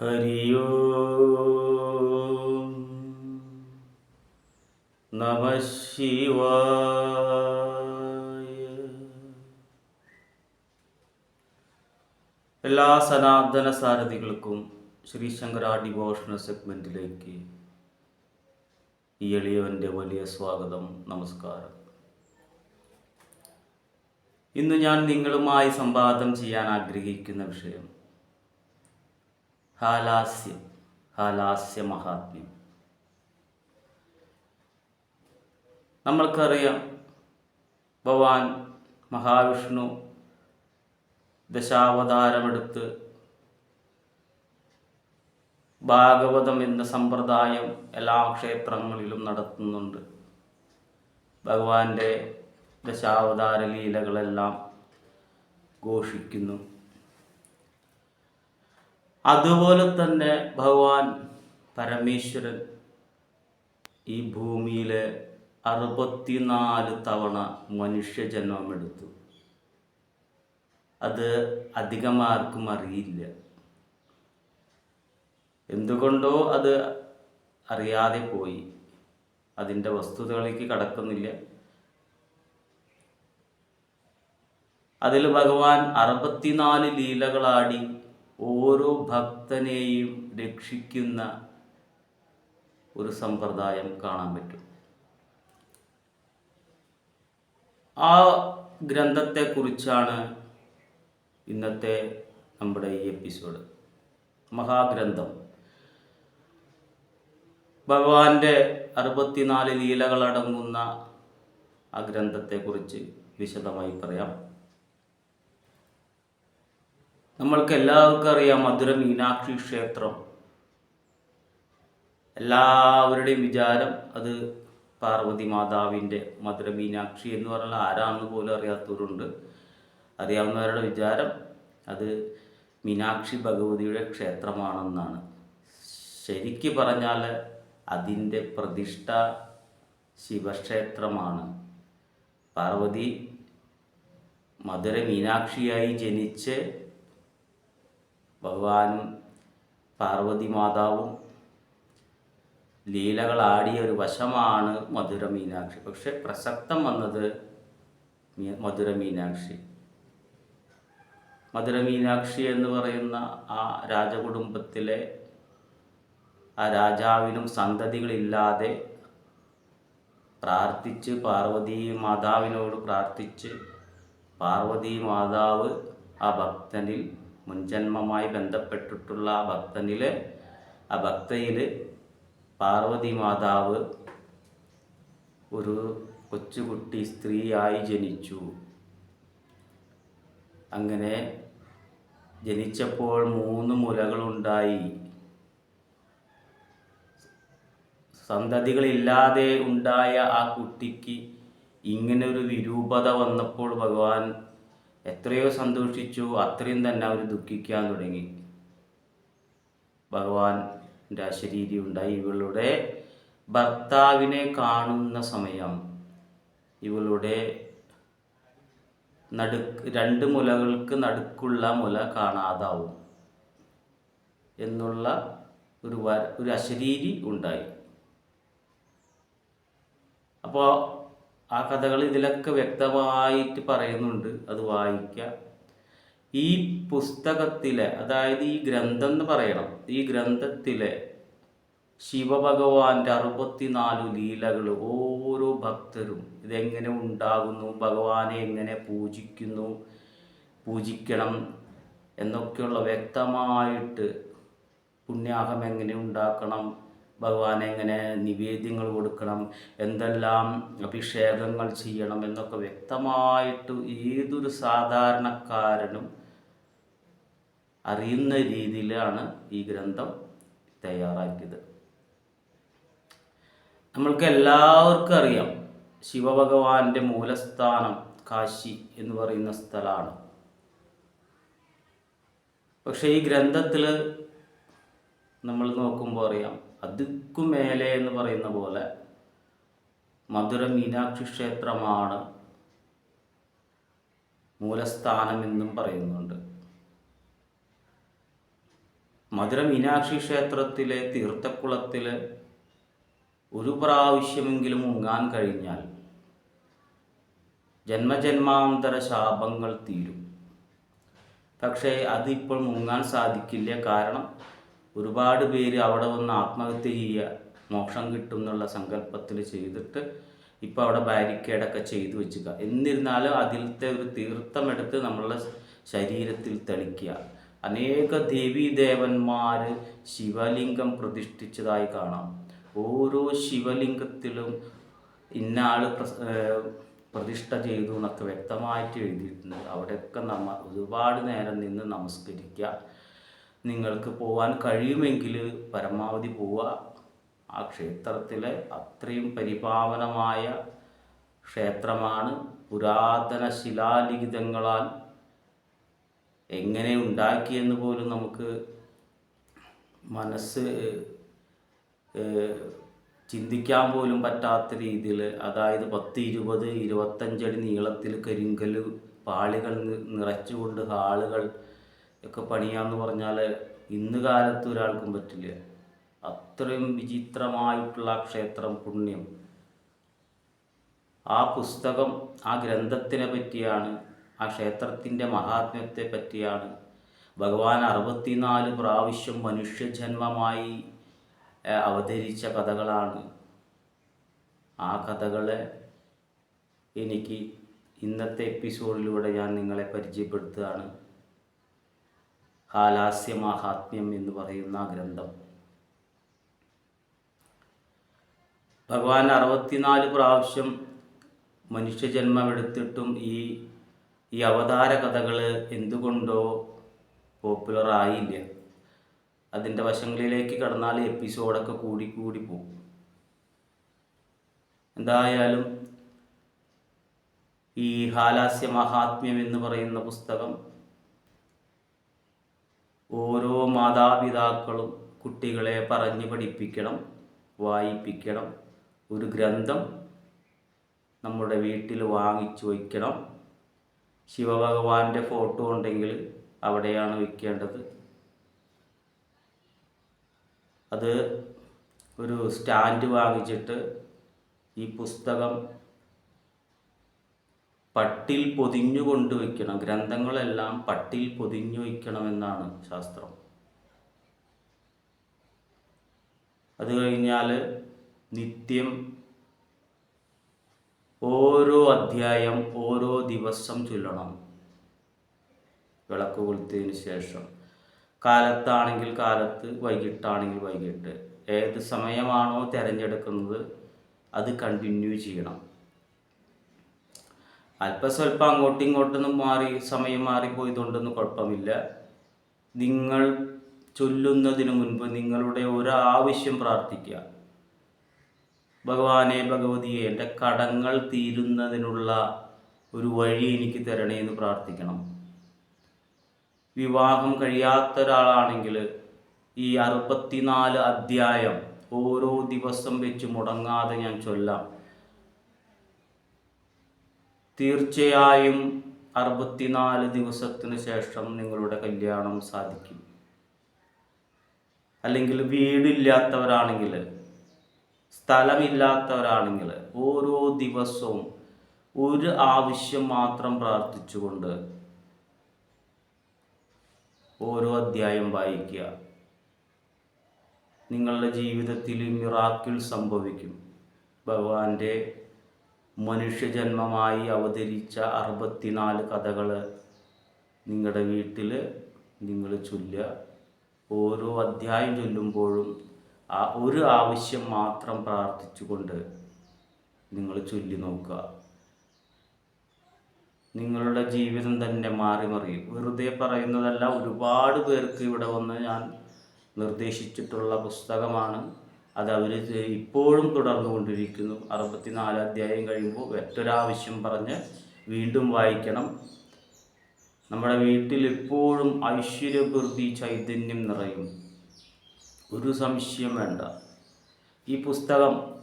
ഹരിയോ നമ ശിവായ എല്ലാ സനാതന സാരഥികൾക്കും ശ്രീ ശങ്കര ഡിവോഷണൽ സെഗ്മെന്റിലേക്ക് ഈ എളിയവന്റെ വലിയ സ്വാഗതം നമസ്കാരം. ഇന്ന് ഞാൻ നിങ്ങളുമായി സംവാദം ചെയ്യാൻ ആഗ്രഹിക്കുന്ന വിഷയം ഹാലാസ്യം ഹാലാസ്യ മഹാത്മ്യം നമ്മൾക്കറിയാം ഭഗവാൻ മഹാവിഷ്ണു ദശാവതാരമെടുത്ത് ഭാഗവതം എന്ന സമ്പ്രദായം എല്ലാ ക്ഷേത്രങ്ങളിലും നടത്തുന്നുണ്ട്. ഭഗവാന്റെ ദശാവതാര ലീലകളെല്ലാം ഘോഷിക്കുന്നു. അതുപോലെ തന്നെ ഭഗവാൻ പരമേശ്വരൻ ഈ ഭൂമിയിൽ അറുപത്തിനാല് തവണ മനുഷ്യജന്മമെടുത്തു. അത് അധികമാർക്കും അറിയില്ല. എന്തുകൊണ്ടോ അത് അറിയാതെ പോയി. അതിന്റെ വസ്തുതകളിലേക്ക് കടക്കുന്നില്ല. അതിൽ ഭഗവാൻ അറുപത്തിനാല് ലീലകളാടി ഓരോ ഭക്തനെയും രക്ഷിക്കുന്ന ഒരു സമ്പ്രദായം കാണാൻ പറ്റും. ആ ഗ്രന്ഥത്തെക്കുറിച്ചാണ് ഇന്നത്തെ നമ്മുടെ ഈ എപ്പിസോഡ്. മഹാഗ്രന്ഥം. ഭഗവാന്റെ അറുപത്തിനാല് ലീലകളടങ്ങുന്ന ആ ഗ്രന്ഥത്തെക്കുറിച്ച് വിശദമായി പറയാം. നമ്മൾക്ക് എല്ലാവർക്കും അറിയാം മധുര മീനാക്ഷി ക്ഷേത്രം. എല്ലാവരുടെയും വിചാരം അത് പാർവതി മാതാവിന്റെ മധുര മീനാക്ഷി എന്ന് പറഞ്ഞാൽ ആരാണെന്ന് പോലും അറിയാത്തവരുണ്ട്. അറിയാവുന്നവരുടെ വിചാരം അത് മീനാക്ഷി ഭഗവതിയുടെ ക്ഷേത്രമാണെന്നാണ്. ശരിക്ക് പറഞ്ഞാൽ അതിന്റെ പ്രതിഷ്ഠ ശിവക്ഷേത്രമാണ്. പാർവതി മധുര മീനാക്ഷിയായി ജനിച്ച് ഭഗവാനും പാർവതി മാതാവും ലീലകളാടിയ ഒരു വശമാണ് മധുര മീനാക്ഷി. പക്ഷെ പ്രസക്തം വന്നത് മധുര മീനാക്ഷി. മധുര മീനാക്ഷി എന്ന് പറയുന്ന ആ രാജകുടുംബത്തിലെ ആ രാജാവിനും സന്തതികളില്ലാതെ പ്രാർത്ഥിച്ച് പാർവതി മാതാവിനോട് പ്രാർത്ഥിച്ച് പാർവതി മാതാവ് ആ ഭക്തനിൽ മുൻജന്മമായി ബന്ധപ്പെട്ടിട്ടുള്ള ആ ഭക്തനിൽ ആ ഭക്തയിൽ പാർവതി മാതാവ് ഒരു കൊച്ചുകുട്ടി സ്ത്രീയായി ജനിച്ചു. അങ്ങനെ ജനിച്ചപ്പോൾ മൂന്ന് മുലകളുണ്ടായി. സന്തതികളില്ലാതെ ഉണ്ടായ ആ കുട്ടിക്ക് ഇങ്ങനെ ഒരു വിരൂപത വന്നപ്പോൾ ഭഗവാൻ എത്രയോ സന്തോഷിച്ചു അത്രയും തന്നെ അവർ ദുഃഖിക്കാൻ തുടങ്ങി. ഭഗവാന്റെ അശരീരി ഉണ്ടായി. ഇവളുടെ ഭർത്താവിനെ കാണുന്ന സമയം ഇവളുടെ നടുക്ക് രണ്ട് മുലകൾക്ക് നടുക്കുള്ള മുല കാണാതാവും എന്നുള്ള ഒരു ഒരു അശരീരി ഉണ്ടായി. അപ്പോൾ ആ കഥകൾ ഇതിലൊക്കെ വ്യക്തമായിട്ട് പറയുന്നുണ്ട്. അത് വായിക്കുക ഈ പുസ്തകത്തിലെ അതായത് ഈ ഗ്രന്ഥം എന്ന് പറയണം. ഈ ഗ്രന്ഥത്തിലെ ശിവഭഗവാന്റെ അറുപത്തിനാലു ലീലകൾ ഓരോ ഭക്തരും ഇതെങ്ങനെ ഉണ്ടാകുന്നു ഭഗവാനെ എങ്ങനെ പൂജിക്കുന്നു പൂജിക്കണം എന്നൊക്കെയുള്ള വ്യക്തമായിട്ട് പുണ്യാഹം എങ്ങനെ ഉണ്ടാക്കണം ഭഗവാനെ എങ്ങനെ നിവേദ്യങ്ങൾ കൊടുക്കണം എന്തെല്ലാം അഭിഷേകങ്ങൾ ചെയ്യണം എന്നൊക്കെ വ്യക്തമായിട്ട് ഏതൊരു സാധാരണക്കാരനും അറിയുന്ന രീതിയിലാണ് ഈ ഗ്രന്ഥം തയ്യാറാക്കിയത്. നമ്മൾക്ക് എല്ലാവർക്കും അറിയാം ശിവഭഗവാന്റെ മൂലസ്ഥാനം കാശി എന്ന് പറയുന്ന സ്ഥലമാണ്. പക്ഷേ ഈ ഗ്രന്ഥത്തിൽ നമ്മൾ നോക്കുമ്പോൾ അറിയാം അതുക്കു മേലെ എന്ന് പറയുന്ന പോലെ മധുര മീനാക്ഷി ക്ഷേത്രമാണ് മൂലസ്ഥാനമെന്നും പറയുന്നുണ്ട്. മധുര മീനാക്ഷി ക്ഷേത്രത്തിലെ തീർത്ഥക്കുളത്തിൽ ഒരു പ്രാവശ്യമെങ്കിലും മുങ്ങാൻ കഴിഞ്ഞാൽ ജന്മജന്മാന്തര ശാപങ്ങൾ തീരും. പക്ഷേ അതിപ്പോൾ മുങ്ങാൻ സാധിക്കില്ല. കാരണം ഒരുപാട് പേര് അവിടെ വന്ന് ആത്മഹത്യ ചെയ്യുക മോക്ഷം കിട്ടും എന്നുള്ള സങ്കല്പത്തിൽ ചെയ്തിട്ട് ഇപ്പോൾ അവിടെ ബാരിക്കേഡൊക്കെ ചെയ്തു വെച്ചുക എന്നിരുന്നാലും അതിലത്തെ ഒരു തീർത്ഥമെടുത്ത് നമ്മളുടെ ശരീരത്തിൽ തെളിക്കുക. അനേക ദേവീദേവന്മാർ ശിവലിംഗം പ്രതിഷ്ഠിച്ചതായി കാണാം. ഓരോ ശിവലിംഗത്തിലും ഇന്നാൾ പ്രതിഷ്ഠ ചെയ്തു എന്നൊക്കെ വ്യക്തമായിട്ട് എഴുതിയിട്ടുണ്ട്. അവിടെയൊക്കെ നമ്മൾ ഒരുപാട് നേരം നിന്ന് നമസ്കരിക്കുക. നിങ്ങൾക്ക് പോകാൻ കഴിയുമെങ്കിൽ പരമാവധി പോവുക. ആ ക്ഷേത്രത്തിലെ അത്രയും പരിപാവനമായ ക്ഷേത്രമാണ് പുരാതന ശിലാലിഖിതങ്ങളാൽ എങ്ങനെ ഉണ്ടാക്കിയെന്ന് പോലും നമുക്ക് മനസ്സ് ചിന്തിക്കാൻ പോലും പറ്റാത്ത രീതിയിൽ അതായത് പത്ത് ഇരുപത് ഇരുപത്തഞ്ചടി നീളത്തിൽ കരിങ്കൽ പാളികൾ നിറച്ചുകൊണ്ട് ഹാളുകൾ ഒക്കെ പണിയാന്ന് പറഞ്ഞാൽ ഇന്ന് കാലത്ത് ഒരാൾക്കും പറ്റില്ല. അത്രയും വിചിത്രമായിട്ടുള്ള ക്ഷേത്രം പുണ്യം. ആ പുസ്തകം ആ ഗ്രന്ഥത്തിനെ പറ്റിയാണ് ആ ക്ഷേത്രത്തിന്റെ മഹാത്മ്യത്തെ പറ്റിയാണ് ഭഗവാൻ അറുപത്തിനാല് പ്രാവശ്യം മനുഷ്യജന്മമായി അവതരിച്ച കഥകളാണ്. ആ കഥകളെ എനിക്ക് ഇന്നത്തെ എപ്പിസോഡിലൂടെ ഞാൻ നിങ്ങളെ പരിചയപ്പെടുത്തുകയാണ്. ഹാലാസ്യ മാഹാത്മ്യം എന്ന് പറയുന്ന ഗ്രന്ഥം. ഭഗവാൻ അറുപത്തിനാല് പ്രാവശ്യം മനുഷ്യജന്മമെടുത്തിട്ടും ഈ ഈ അവതാര കഥകൾ എന്തുകൊണ്ടോ പോപ്പുലർ ആയില്ല അതിന്റെ വശങ്ങളിലേക്ക് കടന്നാൽ എപ്പിസോഡൊക്കെ കൂടി കൂടി പോകും. എന്തായാലും ഈ ഹാലാസ്യ മഹാത്മ്യം എന്ന് പറയുന്ന പുസ്തകം ഓരോ മാതാപിതാക്കളും കുട്ടികളെ പറഞ്ഞു പഠിപ്പിക്കണം വായിപ്പിക്കണം. ഒരു ഗ്രന്ഥം നമ്മുടെ വീട്ടിൽ വാങ്ങിച്ചു വയ്ക്കണം. ശിവഭഗവാന്റെ ഫോട്ടോ ഉണ്ടെങ്കിൽ അവിടെയാണ് വയ്ക്കേണ്ടത്. അത് ഒരു സ്റ്റാൻഡ് വാങ്ങിച്ചിട്ട് ഈ പുസ്തകം പട്ടിൽ പൊതിഞ്ഞു കൊണ്ടുവയ്ക്കണം. ഗ്രന്ഥങ്ങളെല്ലാം പട്ടിൽ പൊതിഞ്ഞു വയ്ക്കണമെന്നാണ് ശാസ്ത്രം. അത് കഴിഞ്ഞാൽ നിത്യം ഓരോ അധ്യായം ഓരോ ദിവസം ചൊല്ലണം. വിളക്ക് കൊളുത്തിയതിന് ശേഷം. കാലത്താണെങ്കിൽ കാലത്ത് വൈകിട്ടാണെങ്കിൽ വൈകിട്ട്. ഏത് സമയമാണോ തിരഞ്ഞെടുക്കുന്നത് അത് കണ്ടിന്യൂ ചെയ്യണം. അല്പസ്വല്പം അങ്ങോട്ടും ഇങ്ങോട്ടൊന്നും മാറി സമയം മാറിപ്പോയതുകൊണ്ടൊന്നും കുഴപ്പമില്ല. നിങ്ങൾ ചൊല്ലുന്നതിന് മുൻപ് നിങ്ങളുടെ ഒരു ആവശ്യം പ്രാർത്ഥിക്കുക. ഭഗവാനെ ഭഗവതിയെ എന്റെ കടങ്ങൾ തീരുന്നതിനുള്ള ഒരു വഴി എനിക്ക് തരണേ എന്ന് പ്രാർത്ഥിക്കണം. വിവാഹം കഴിയാത്ത ഒരാളാണെങ്കിൽ ഈ അറുപത്തിനാല് അധ്യായം ഓരോ ദിവസം വെച്ച് മുടങ്ങാതെ ഞാൻ ചൊല്ലാം. തീർച്ചയായും അറുപത്തിനാല് ദിവസത്തിന് ശേഷം നിങ്ങളുടെ കല്യാണം സാധിക്കും. അല്ലെങ്കിൽ വീടില്ലാത്തവരാണെങ്കിൽ സ്ഥലമില്ലാത്തവരാണെങ്കിൽ ഓരോ ദിവസവും ഒരു ആവശ്യം മാത്രം പ്രാർത്ഥിച്ചുകൊണ്ട് ഓരോ അധ്യായം വായിക്കുക. നിങ്ങളുടെ ജീവിതത്തിൽ മിറാക്കിൾ സംഭവിക്കും. ഭഗവാന്റെ മനുഷ്യജന്മമായി അവതരിച്ച അറുപത്തിനാല് കഥകൾ നിങ്ങളുടെ വീട്ടിൽ നിങ്ങൾ ചൊല്ലുക. ഓരോ അധ്യായം ചൊല്ലുമ്പോഴും ആ ഒരു ആവശ്യം മാത്രം പ്രാർത്ഥിച്ചുകൊണ്ട് നിങ്ങൾ ചൊല്ലി നോക്കുക. നിങ്ങളുടെ ജീവിതം തന്നെ മാറി മറിയും. വെറുതെ പറയുന്നതല്ല ഒരുപാട് പേർക്ക് ഇവിടെ വന്ന് ഞാൻ നിർദ്ദേശിച്ചിട്ടുള്ള പുസ്തകമാണ്. അത് അവർ ഇപ്പോഴും തുടർന്നുകൊണ്ടിരിക്കുന്നു. അറുപത്തിനാല് അധ്യായം കഴിയുമ്പോൾ ഒറ്റൊരാവശ്യം പറഞ്ഞ് വീണ്ടും വായിക്കണം. നമ്മുടെ വീട്ടിൽ എപ്പോഴും ഐശ്വര്യപ്രതി ചൈതന്യം നിറയും. ഒരു സംശയം വേണ്ട. ഈ പുസ്തകം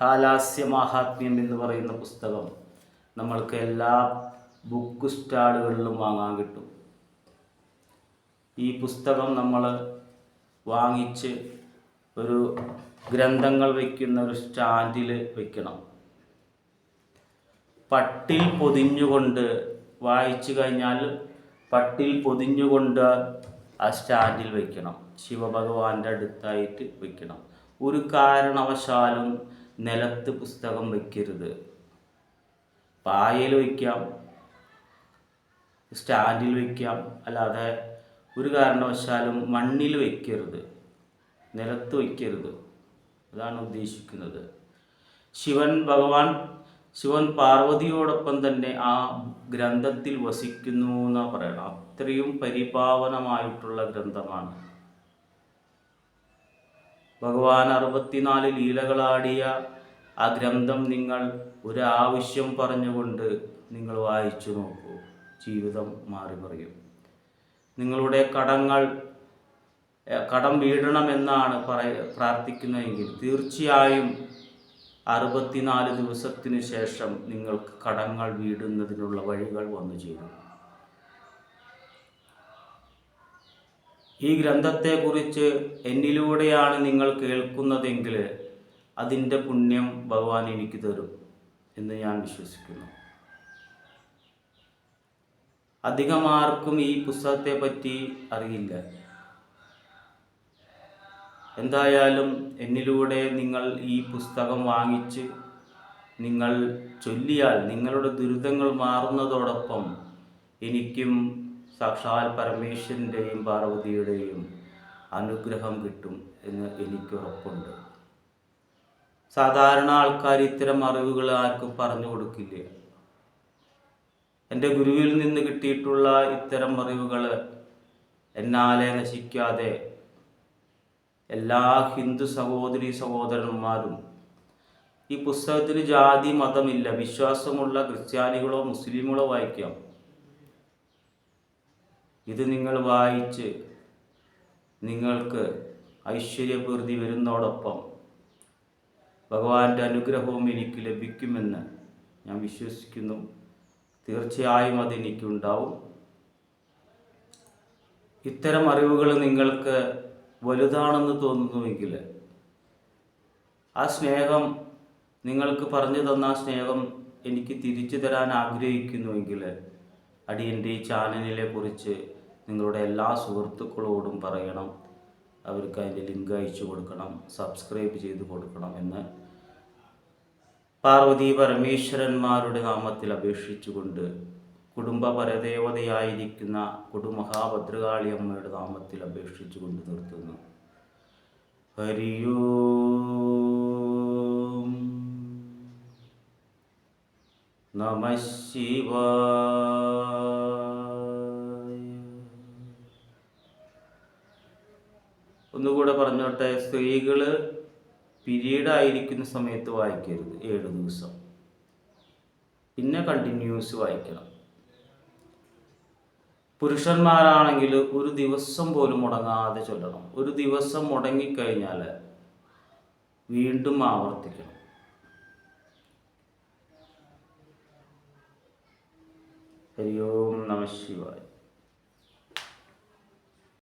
ഹാലാസ്യ മാഹാത്മ്യം എന്ന് പറയുന്ന പുസ്തകം നമ്മൾക്ക് എല്ലാ ബുക്ക് സ്റ്റാളുകളിലും വാങ്ങാൻ കിട്ടും. ഈ പുസ്തകം നമ്മൾ വാങ്ങിച്ച് ഒരു ഗ്രന്ഥങ്ങൾ വയ്ക്കുന്ന ഒരു സ്റ്റാൻഡിൽ വയ്ക്കണം പട്ടിൽ പൊതിഞ്ഞുകൊണ്ട് വായിച്ചു കഴിഞ്ഞാൽ പട്ടിൽ പൊതിഞ്ഞുകൊണ്ട് ആ സ്റ്റാൻഡിൽ വയ്ക്കണം ശിവഭഗവാന്റെ അടുത്തായിട്ട് വയ്ക്കണം ഒരു കാരണവശാലും നിലത്ത് പുസ്തകം വയ്ക്കരുത് പായയിൽ വയ്ക്കാം സ്റ്റാൻഡിൽ വയ്ക്കാം അല്ലാതെ ഒരു കാരണവശാലും മണ്ണിൽ വയ്ക്കരുത് നിലത്ത് വയ്ക്കരുത്. അതാണ് ഉദ്ദേശിക്കുന്നത്. ശിവൻ ഭഗവാൻ ശിവൻ പാർവതിയോടൊപ്പം തന്നെ ആ ഗ്രന്ഥത്തിൽ വസിക്കുന്നു എന്നാ പറയണം. അത്രയും പരിപാവനമായിട്ടുള്ള ഗ്രന്ഥമാണ്. ഭഗവാൻ അറുപത്തിനാല് ലീലകളാടിയ ആ ഗ്രന്ഥം നിങ്ങൾ ഒരു ആവശ്യം പറഞ്ഞുകൊണ്ട് നിങ്ങൾ വായിച്ചു നോക്കൂ. ജീവിതം മാറി പറയും നിങ്ങളുടെ കടങ്ങൾ കടം വീഴണമെന്നാണ് പറയ പ്രാർത്ഥിക്കുന്നതെങ്കിൽ തീർച്ചയായും അറുപത്തിനാല് ദിവസത്തിനു ശേഷം നിങ്ങൾക്ക് കടങ്ങൾ വീടുന്നതിനുള്ള വഴികൾ വന്നു ചേരും. ഈ ഗ്രന്ഥത്തെക്കുറിച്ച് എന്നിലൂടെയാണ് നിങ്ങൾ കേൾക്കുന്നതെങ്കിൽ അതിന്റെ പുണ്യം ഭഗവാൻ എനിക്ക് തരും എന്ന് ഞാൻ വിശ്വസിക്കുന്നു. അധികം ആർക്കും ഈ പുസ്തകത്തെ പറ്റി അറിയില്ല. എന്തായാലും എന്നിലൂടെ നിങ്ങൾ ഈ പുസ്തകം വാങ്ങിച്ച് നിങ്ങൾ ചൊല്ലിയാൽ നിങ്ങളുടെ ദുരിതങ്ങൾ മാറുന്നതോടൊപ്പം എനിക്കും സാക്ഷാൽ പരമേശ്വരന്റെയും പാർവതിയുടെയും അനുഗ്രഹം കിട്ടും എന്ന് എനിക്ക് ഉറപ്പുണ്ട്. സാധാരണ ആൾക്കാർ ഇത്തരം അറിവുകൾ ആർക്കും പറഞ്ഞു കൊടുക്കില്ല. എന്റെ ഗുരുവിൽ നിന്ന് കിട്ടിയിട്ടുള്ള ഇത്തരം അറിവുകൾ എന്നാലെ നശിക്കാതെ എല്ലാ ഹിന്ദു സഹോദരി സഹോദരന്മാരും ഈ പുസ്തകത്തിന് ജാതി മതമില്ല വിശ്വാസമുള്ള ക്രിസ്ത്യാനികളോ മുസ്ലിമുകളോ വായിക്കാം. ഇത് നിങ്ങൾ വായിച്ച് നിങ്ങൾക്ക് ഐശ്വര്യപൂർത്തി വരുന്നതോടൊപ്പം ഭഗവാന്റെ അനുഗ്രഹവും എനിക്ക് ലഭിക്കുമെന്ന് ഞാൻ വിശ്വസിക്കുന്നു. തീർച്ചയായും അത് എനിക്കുണ്ടാവും. ഇത്തരം അറിവുകൾ നിങ്ങൾക്ക് വലുതാണെന്ന് തോന്നുന്നുവെങ്കിൽ ആ സ്നേഹം നിങ്ങൾക്ക് പറഞ്ഞു തന്ന ആ സ്നേഹം എനിക്ക് തിരിച്ചു തരാൻ ആഗ്രഹിക്കുന്നുവെങ്കിൽ അടിയന്റെ ഈ ചാനലിനെ കുറിച്ച് നിങ്ങളുടെ എല്ലാ സുഹൃത്തുക്കളോടും പറയണം. അവർക്ക് അതിന്റെ ലിങ്ക് അയച്ചു കൊടുക്കണം സബ്സ്ക്രൈബ് ചെയ്ത് കൊടുക്കണം എന്ന്. പാർവതി പരമേശ്വരന്മാരുടെ നാമത്തിൽ അപേക്ഷിച്ചുകൊണ്ട് കുടുംബ പരദേവതയായിരിക്കുന്ന കുടുമഹാഭദ്രകാളി അമ്മയുടെ നാമത്തിൽ അപേക്ഷിച്ചു കൊണ്ട് നിർത്തുന്നു. ഹരിയോ നമ ശിവ ഒന്നുകൂടെ പറഞ്ഞോട്ടെ സ്ത്രീകൾ പീരീഡ് ആയിരിക്കുന്ന സമയത്ത് വായിക്കരുത് ഏഴ് ദിവസം. പിന്നെ കണ്ടിന്യൂസ് വായിക്കണം. പുരുഷന്മാരാണെങ്കിൽ ഒരു ദിവസം പോലും മുടങ്ങാതെ ചൊല്ലണം. ഒരു ദിവസം മുടങ്ങിക്കഴിഞ്ഞാൽ വീണ്ടും ആവർത്തിക്കണം. ഹരി ഓം നമ ശിവായ.